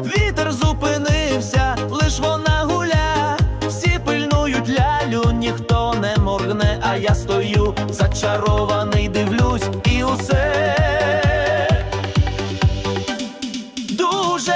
Вітер зупинився, лиш вона гуля, всі пильнують лялю, ніхто не моргне, а я стою, зачарований, дивлюсь і усе. Дуже